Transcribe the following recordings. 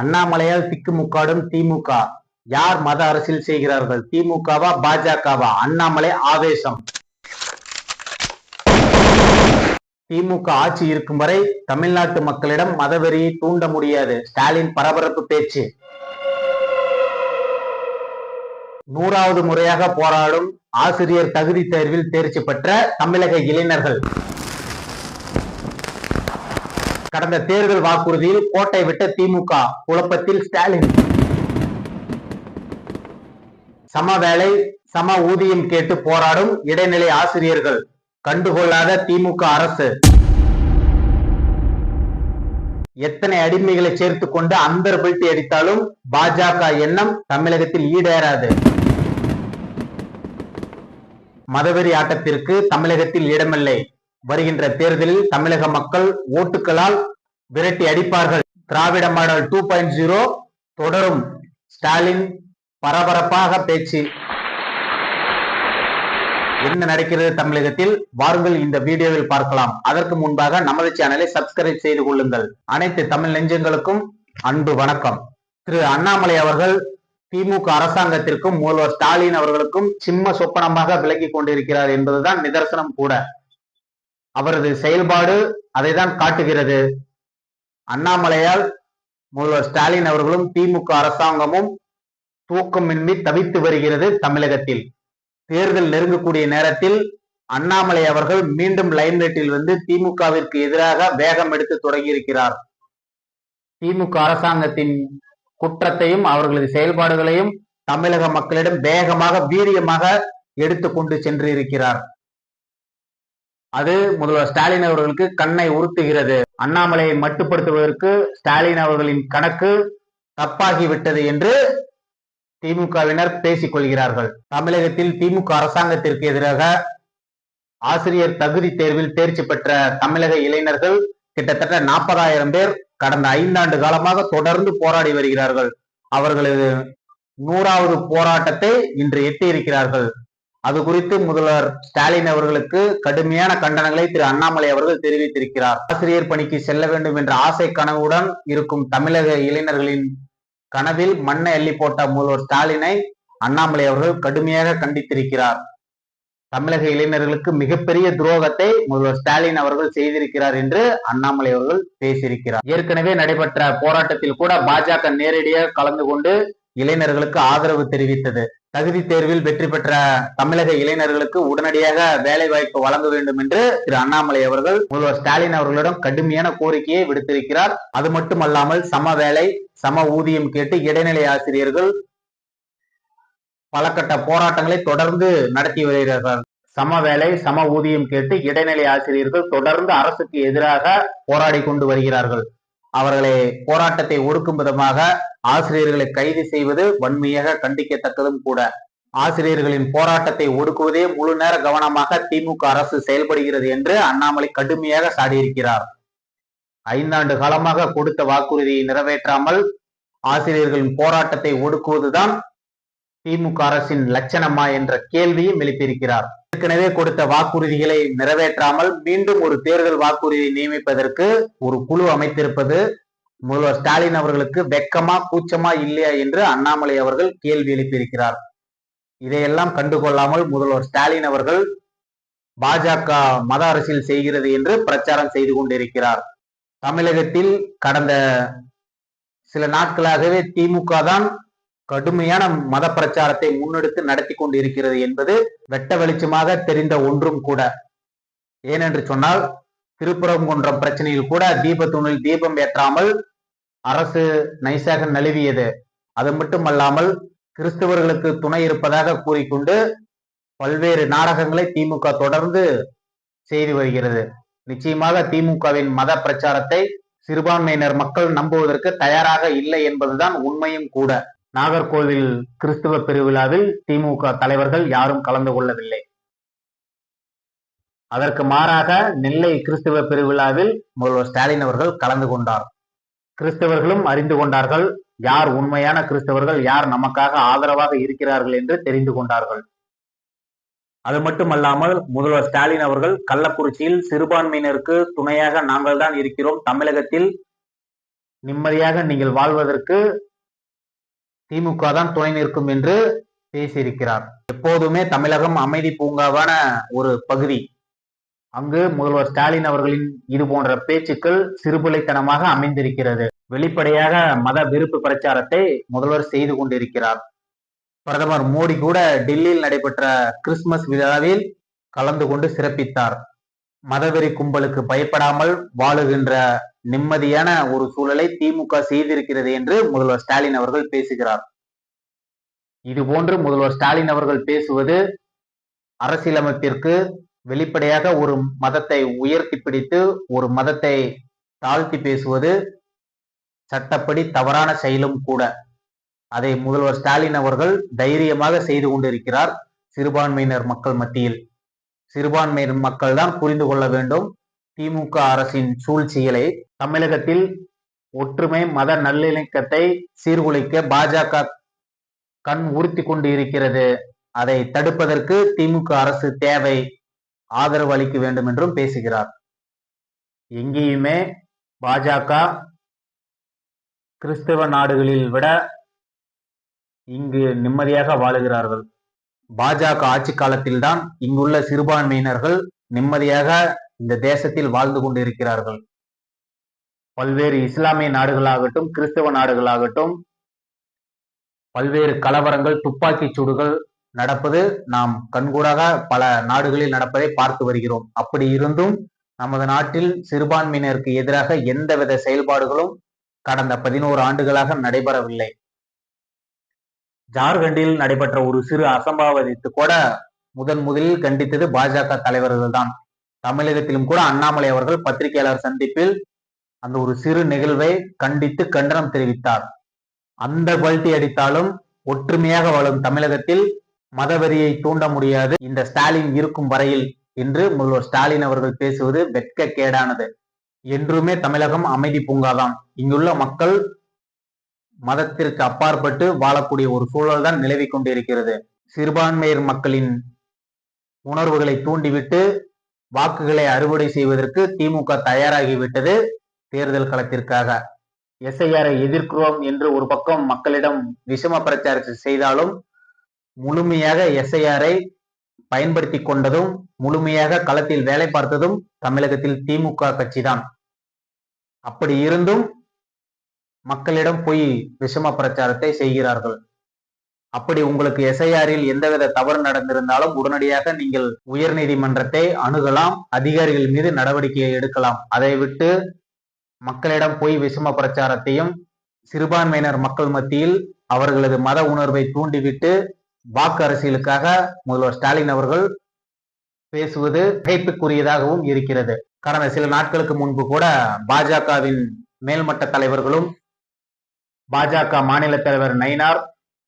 அண்ணாமலையால் திக்குமுக்காடும் திமுக. யார் மத அரசியல் செய்கிறார்கள்? திமுகவா பாஜகவா? அண்ணாமலை ஆவேசம். திமுக ஆட்சி இருக்கும் வரை தமிழ்நாட்டு மக்களிடம் மதவெறியை தூண்ட முடியாது. ஸ்டாலின் பரபரப்பு பேச்சு. நூறாவது முறையாக போராடும் ஆசிரியர் தகுதி தேர்வில் தேர்ச்சி பெற்ற தமிழக இளைஞர்கள். கடந்த தேர்தல் வாக்குறுதியில் கோட்டை விட்ட திமுக குழப்பத்தில் ஸ்டாலின். சம வேலை சம ஊதியம் கேட்டு போராடும் இடைநிலை ஆசிரியர்கள் கண்டுகொள்ளாத திமுக அரசு. எத்தனை அடிமைகளை சேர்த்து கொண்டு அந்தர் பெல்ட் அடித்தாலும் பாஜக எண்ணம் தமிழகத்தில் ஈடேறாது. மதவெறி ஆட்டத்திற்கு தமிழகத்தில் இடமில்லை. வருகின்ற தேர்தலில் தமிழக மக்கள் ஓட்டுகளால் விரட்டி அடிப்பார்கள். Dravida model two point zero தொடரும். ஸ்டாலின் பரபரப்பாக பேச்சு. என்ன நடக்கிறது தமிழகத்தில்? வாருங்கள் இந்த வீடியோவில் பார்க்கலாம். அதற்கு முன்பாக நமது சேனலை சப்ஸ்கிரைப் செய்து கொள்ளுங்கள். அனைத்து தமிழ் நெஞ்சங்களுக்கும் அன்பு வணக்கம். திரு அண்ணாமலை அவர்கள் திமுக அரசாங்கத்திற்கும் முதல்வர் ஸ்டாலின் அவர்களுக்கும் சிம்ம சொப்பனமாக விலகி கொண்டிருக்கிறார் என்பதுதான் நிதர்சனம் கூட. அவரது செயல்பாடு அதை தான் காட்டுகிறது. அண்ணாமலையால் முதல்வர் ஸ்டாலின் அவர்களும் திமுக அரசாங்கமும் தூக்கமின்றி தவித்து வருகிறது தமிழகத்தில். தேர்தல் நெருங்கக்கூடிய நேரத்தில் அண்ணாமலை அவர்கள் மீண்டும் லைம்லைட்டில் வந்து திமுகவிற்கு எதிராக வேகம் எடுத்து தொடங்கியிருக்கிறார். திமுக அரசாங்கத்தின் குற்றத்தையும் அவர்களது செயல்பாடுகளையும் தமிழக மக்களிடம் வேகமாக வீரியமாக எடுத்து கொண்டு சென்று இருக்கிறார் அது முதல்வர் ஸ்டாலின் அவர்களுக்கு கண்ணை உறுத்துகிறது அண்ணாமலையை மட்டுப்படுத்துவதற்கு ஸ்டாலின் அவர்களின் கணக்கு தப்பாகிவிட்டது என்று திமுகவினர் பேசிக் கொள்கிறார்கள். தமிழகத்தில் திமுக அரசாங்கத்திற்கு எதிராக ஆசிரியர் தகுதி தேர்வில் தேர்ச்சி பெற்ற தமிழக இளைஞர்கள் கிட்டத்தட்ட நாற்பதாயிரம் பேர் கடந்த ஐந்தாண்டு காலமாக தொடர்ந்து போராடி வருகிறார்கள். அவர்களது நூறாவது போராட்டத்தை இன்று எட்டியிருக்கிறார்கள். அது குறித்து முதல்வர் ஸ்டாலின் அவர்களுக்கு கடுமையான கண்டனங்களை திரு அண்ணாமலை அவர்கள் தெரிவித்திருக்கிறார். ஆசிரியர் பணிக்கு செல்ல வேண்டும் என்ற ஆசை கனவுடன் இருக்கும் தமிழக இளைஞர்களின் கனவில் மண்ணை அள்ளி போட்ட முதல்வர் ஸ்டாலினை அண்ணாமலை அவர்கள் கடுமையாக கண்டித்திருக்கிறார். தமிழக இளைஞர்களுக்கு மிகப்பெரிய துரோகத்தை முதல்வர் ஸ்டாலின் அவர்கள் செய்திருக்கிறார் என்று அண்ணாமலை அவர்கள் பேசியிருக்கிறார். ஏற்கனவே நடைபெற்ற போராட்டத்தில் கூட பாஜக நேரடியாக கலந்து கொண்டு இளைஞர்களுக்கு ஆதரவு தெரிவித்தது. தகுதி தேர்வில் வெற்றி பெற்ற தமிழக இளைஞர்களுக்கு உடனடியாக வேலை வாய்ப்பு வழங்க வேண்டும் என்று திரு அண்ணாமலை அவர்கள் முதல்வர் ஸ்டாலின் அவர்களிடம் கடுமையான கோரிக்கையை விடுத்திருக்கிறார். அது மட்டுமல்லாமல் சம வேலை சம ஊதியம் கேட்டு இடைநிலை ஆசிரியர்கள் பல கட்ட போராட்டங்களை தொடர்ந்து நடத்தி வருகிறார்கள். சம வேலை சம ஊதியம் கேட்டு இடைநிலை ஆசிரியர்கள் தொடர்ந்து அரசுக்கு எதிராக போராடி கொண்டு வருகிறார்கள். அவர்களை போராட்டத்தை ஒடுக்கும் விதமாக ஆசிரியர்களை கைது செய்வது வன்மையாக கண்டிக்கத்தக்கதும் கூட. ஆசிரியர்களின் போராட்டத்தை ஒடுக்குவதே முழு நேர கவனமாக திமுக அரசு செயல்படுகிறது என்று அண்ணாமலை கடுமையாக சாடியிருக்கிறார். ஐந்தாண்டு காலமாக கொடுத்த வாக்குறுதியை நிறைவேற்றாமல் ஆசிரியர்களின் போராட்டத்தை ஒடுக்குவதுதான் திமுக அரசின் லட்சணமா என்ற கேள்வியும் எழுப்பியிருக்கிறார். ஏற்கனவே கொடுத்த வாக்குறுதிகளை நிறைவேற்றாமல் மீண்டும் ஒரு தேர்தல் வாக்குறுதியை நியமிப்பதற்கு ஒரு குழு அமைத்திருப்பது முதல்வர் ஸ்டாலின் அவர்களுக்கு வெக்கமா கூச்சமா இல்லையா என்று அண்ணாமலை அவர்கள் கேள்வி எழுப்பியிருக்கிறார். இதையெல்லாம் கண்டுகொள்ளாமல் முதல்வர் ஸ்டாலின் அவர்கள் பாஜக மத அரசியல் செய்கிறது என்று பிரச்சாரம் செய்து கொண்டிருக்கிறார். தமிழகத்தில் கடந்த சில நாட்களாகவே திமுக தான் கடுமையான மத பிரச்சாரத்தை முன்னெடுத்து நடத்தி கொண்டு இருக்கிறது என்பது வெட்ட வெளிச்சமாக தெரிந்த ஒன்றும் கூட. ஏனென்று சொன்னால் திருப்புறங்குன்றம் பிரச்சனையில் கூட தீபத்துணில் தீபம் ஏற்றாமல் அரசு நைசாக நழுவியது. அது மட்டுமல்லாமல் கிறிஸ்தவர்களுக்கு துணை இருப்பதாக கூறிக்கொண்டு பல்வேறு நாடகங்களை திமுக தொடர்ந்து செய்து வருகிறது. நிச்சயமாக திமுகவின் மத பிரச்சாரத்தை சிறுபான்மையினர் மக்கள் நம்புவதற்கு தயாராக இல்லை என்பதுதான் உண்மையும் கூட. நாகர்கோவில் கிறிஸ்துவ பெருவிழாவில் திமுக தலைவர்கள் யாரும் கலந்து கொள்ளவில்லை. அதற்கு மாறாக நெல்லை கிறிஸ்துவ பெருவிழாவில் முதல்வர் ஸ்டாலின் அவர்கள் கலந்து கொண்டார். கிறிஸ்தவர்களும் அறிந்து கொண்டார்கள். யார் உண்மையான கிறிஸ்தவர்கள் யார் நமக்காக ஆதரவாக இருக்கிறார்கள் என்று தெரிந்து கொண்டார்கள். அது மட்டுமல்லாமல் முதல்வர் ஸ்டாலின் அவர்கள் கள்ளக்குறிச்சியில் சிறுபான்மையினருக்கு துணையாக நாங்கள் தான் இருக்கிறோம். தமிழகத்தில் நிம்மதியாக நீங்கள் வாழ்வதற்கு திமுக தான் துணை நிற்கும் என்று பேசியிருக்கிறார். எப்போதுமே தமிழகம் அமைதி பூங்காவான ஒரு பகுதி. அங்கு முதல்வர் ஸ்டாலின் அவர்களின் இது போன்ற பேச்சுக்கள் சிறுபிள்ளைத்தனமாக அமைந்திருக்கிறது. வெளிப்படையாக மத விருப்பு பிரச்சாரத்தை முதல்வர் செய்து கொண்டிருக்கிறார். பிரதமர் மோடி கூட டெல்லியில் நடைபெற்ற கிறிஸ்துமஸ் விழாவில் கலந்து கொண்டு சிறப்பித்தார். மதவெறி கும்பலுக்கு பயப்படாமல் வாழுகின்ற நிம்மதியான ஒரு சூழலை திமுக செய்திருக்கிறது என்று முதல்வர் ஸ்டாலின் அவர்கள் பேசுகிறார். இதுபோன்று முதல்வர் ஸ்டாலின் அவர்கள் பேசுவது அரசியலமைப்பிற்கு வெளிப்படையாக ஒரு மதத்தை உயர்த்தி பிடித்து ஒரு மதத்தை தாழ்த்தி பேசுவது சட்டப்படி தவறான செயலும் கூட. அதை முதல்வர் ஸ்டாலின் அவர்கள் தைரியமாக செய்து கொண்டிருக்கிறார் சிறுபான்மையினர் மக்கள் மத்தியில். சிறுபான்மையினர் மக்கள் தான் புரிந்து கொள்ள வேண்டும் திமுக அரசின் சூழ்ச்சிகளை. தமிழகத்தில் ஒற்றுமை மத நல்லிணக்கத்தை சீர்குலைக்க பாஜக கண் உறுத்தி கொண்டு இருக்கிறது. அதை தடுப்பதற்கு திமுக அரசு தேவை. ஆதரவு அளிக்க வேண்டும் என்றும் பேசுகிறார். எங்கேயுமே பாஜக கிறிஸ்தவ நாடுகளில் விட இங்கு நிம்மதியாக வாழுகிறார்கள். பாஜக ஆட்சி காலத்தில்தான் இங்குள்ள சிறுபான்மையினர்கள் நிம்மதியாக இந்த தேசத்தில் வாழ்ந்து கொண்டிருக்கிறார்கள். பல்வேறு இஸ்லாமிய நாடுகளாகட்டும் கிறிஸ்தவ நாடுகளாகட்டும் பல்வேறு கலவரங்கள் துப்பாக்கி சூடுகள் நடப்பது நாம் கண்கூடாக பல நாடுகளில் நடப்பதை பார்த்து வருகிறோம். அப்படி இருந்தும் நமது நாட்டில் சிறுபான்மையினருக்கு எதிராக எந்தவித செயல்பாடுகளும் கடந்த பதினோரு ஆண்டுகளாக நடைபெறவில்லை. ஜார்க்கண்டில் நடைபெற்ற ஒரு சிறு அசம்பாவிதத்தை கூட முதன் முதலில் கண்டித்தது பாஜக தலைவர்கள் தான் தமிழகத்திலும் கூட அண்ணாமலை அவர்கள் பத்திரிகையாளர் சந்திப்பில் அந்த ஒரு சிறு நிகழ்வை கண்டித்து கண்டனம் தெரிவித்தார். அந்த பல்ட்டி அடித்தாலும் ஒற்றுமையாக வாழும் தமிழகத்தில் மதவெறியை தூண்ட முடியாது. இந்த ஸ்டாலின் இருக்கும் வரையில் என்று முதல்வர் ஸ்டாலின் அவர்கள் பேசுவது வெட்க கேடானது என்றுமே தமிழகம் அமைதி பூங்காதான் இங்குள்ள மக்கள் மதத்திற்கு அப்பாற்பட்டு வாழக்கூடிய ஒரு சூழல் தான் நிலவி கொண்டிருக்கிறது. சிறுபான்மையர் மக்களின் உணர்வுகளை தூண்டிவிட்டு வாக்குகளை அறுவடை செய்வதற்கு திமுக தயாராகிவிட்டது தேர்தல் களத்திற்காக. எஸ்ஐஆரை எதிர்க்கிறோம் என்று ஒரு பக்கம் மக்களிடம் விஷம பிரச்சாரத்தை செய்தாலும் முழுமையாக எஸ்ஐஆரை பயன்படுத்தி கொண்டதும் முழுமையாக களத்தில் வேலை பார்த்ததும் தமிழகத்தில் திமுக கட்சி தான் அப்படி இருந்தும் மக்களிடம் போய் விஷம பிரச்சாரத்தை செய்கிறார்கள். அப்படி உங்களுக்கு எஸ்ஐஆரில் எந்தவித தவறு நடந்திருந்தாலும் உடனடியாக நீங்கள் உயர் நீதிமன்றத்தை அணுகலாம் அதிகாரிகள் மீது நடவடிக்கை எடுக்கலாம். அதை விட்டு மக்களிடம் போய் விஷம பிரச்சாரத்தையும் சிறுபான்மையினர் மக்கள் மத்தியில் அவர்களது மத உணர்வை தூண்டிவிட்டு வாக்கு அரசியலுக்காக முதல்வர் ஸ்டாலின் அவர்கள் பேசுவது திகைப்புக்குரியதாகவும் இருக்கிறது. கடந்த சில நாட்களுக்கு முன்பு கூட பாஜகவின் மேல்மட்ட தலைவர்களும் பாஜக மாநில தலைவர் நயினார்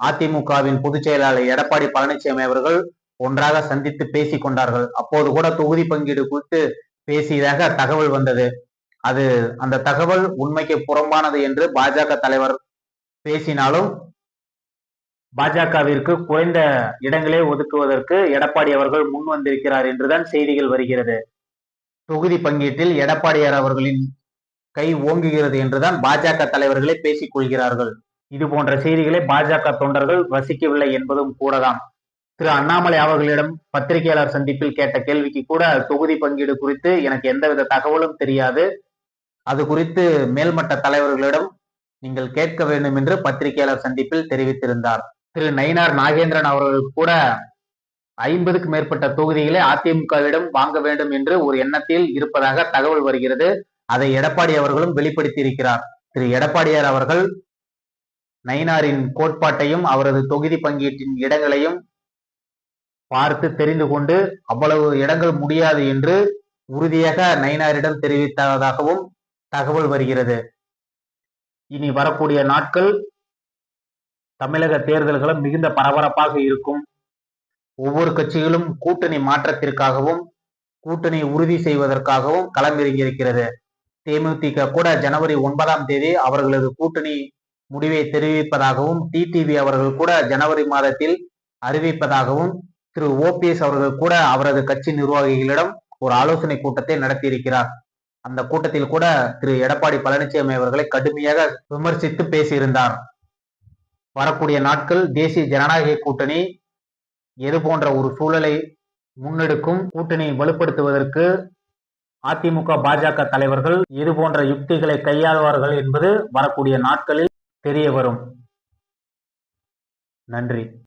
அதிமுகவின் பொதுச் செயலாளர் எடப்பாடி பழனிசாமி அவர்கள் ஒன்றாக சந்தித்து பேசிக் கொண்டார்கள். அப்போது கூட தொகுதி பங்கீடு குறித்து பேசியதாக தகவல் வந்தது. அது அந்த தகவல் உண்மைக்கு புறம்பானது என்று பாஜக தலைவர் பேசினாலும் பாஜகவிற்கு குறைந்த இடங்களே ஒதுக்குவதற்கு எடப்பாடி அவர்கள் முன் வந்திருக்கிறார் என்றுதான் செய்திகள் வருகிறது. தொகுதி பங்கீட்டில் எடப்பாடியார் அவர்களின் கை ஓங்குகிறது என்றுதான் பாஜக தலைவர்களே பேசிக் கொள்கிறார்கள். இது போன்ற செய்திகளை பாஜக தொண்டர்கள் ரசிக்கவில்லை என்பதும் கூடதான் திரு அண்ணாமலை அவர்களிடம் பத்திரிகையாளர் சந்திப்பில் கேட்ட கேள்விக்கு கூட தொகுதி பங்கீடு குறித்து எனக்கு எந்தவித தகவலும் தெரியாது. அது குறித்து மேல்மட்ட தலைவர்களிடம் நீங்கள் கேட்க வேண்டும் என்று பத்திரிகையாளர் சந்திப்பில் தெரிவித்திருந்தார். திரு நயினார் நாகேந்திரன் அவர்கள் கூட ஐம்பதுக்கு மேற்பட்ட தொகுதிகளை அதிமுகவிடம் வாங்க வேண்டும் என்று ஒரு எண்ணத்தில் இருப்பதாக தகவல் வருகிறது. அதை எடப்பாடி அவர்களும் வெளிப்படுத்தி இருக்கிறார் திரு எடப்பாடியார் அவர்கள் நயினாரின் கோட்பாட்டையும் அவரது தொகுதி பங்கீட்டின் இடங்களையும் பார்த்து தெரிந்து கொண்டு அவ்வளவு இடங்கள் முடியாது என்று உறுதியாக நயினாரிடம் தெரிவித்ததாகவும் தகவல் வருகிறது. இனி வரக்கூடிய நாட்கள் தமிழக தேர்தல்களும் மிகுந்த பரபரப்பாக இருக்கும். ஒவ்வொரு கட்சிகளும் கூட்டணி மாற்றத்திற்காகவும் கூட்டணி உறுதி செய்வதற்காகவும் களமிறங்கியிருக்கிறது. தேமுதிக கூட ஜனவரி ஒன்பதாம் தேதி அவர்களது கூட்டணி முடிவை தெரிவிப்பதாகவும் டிடிவி அவர்கள் கூட ஜனவரி மாதத்தில் அறிவிப்பதாகவும் திரு ஓபிஎஸ் அவர்கள் கூட அவரது கட்சி நிர்வாகிகளிடம் ஒரு ஆலோசனை கூட்டத்தை நடத்தியிருக்கிறார். அந்த கூட்டத்தில் கூட திரு எடப்பாடி பழனிசாமி அவர்களை கடுமையாக விமர்சித்து பேசியிருந்தார். வரக்கூடிய நாட்கள் தேசிய ஜனநாயக கூட்டணி எது போன்ற ஒரு சூழலை முன்னெடுக்கும் கூட்டணி வலுப்படுத்துவதற்கு அதிமுக பாஜக தலைவர்கள் இது போன்ற யுக்திகளை கையாளுவார்கள் என்பது வரக்கூடிய நாட்களில் தெரிய வரும். நன்றி.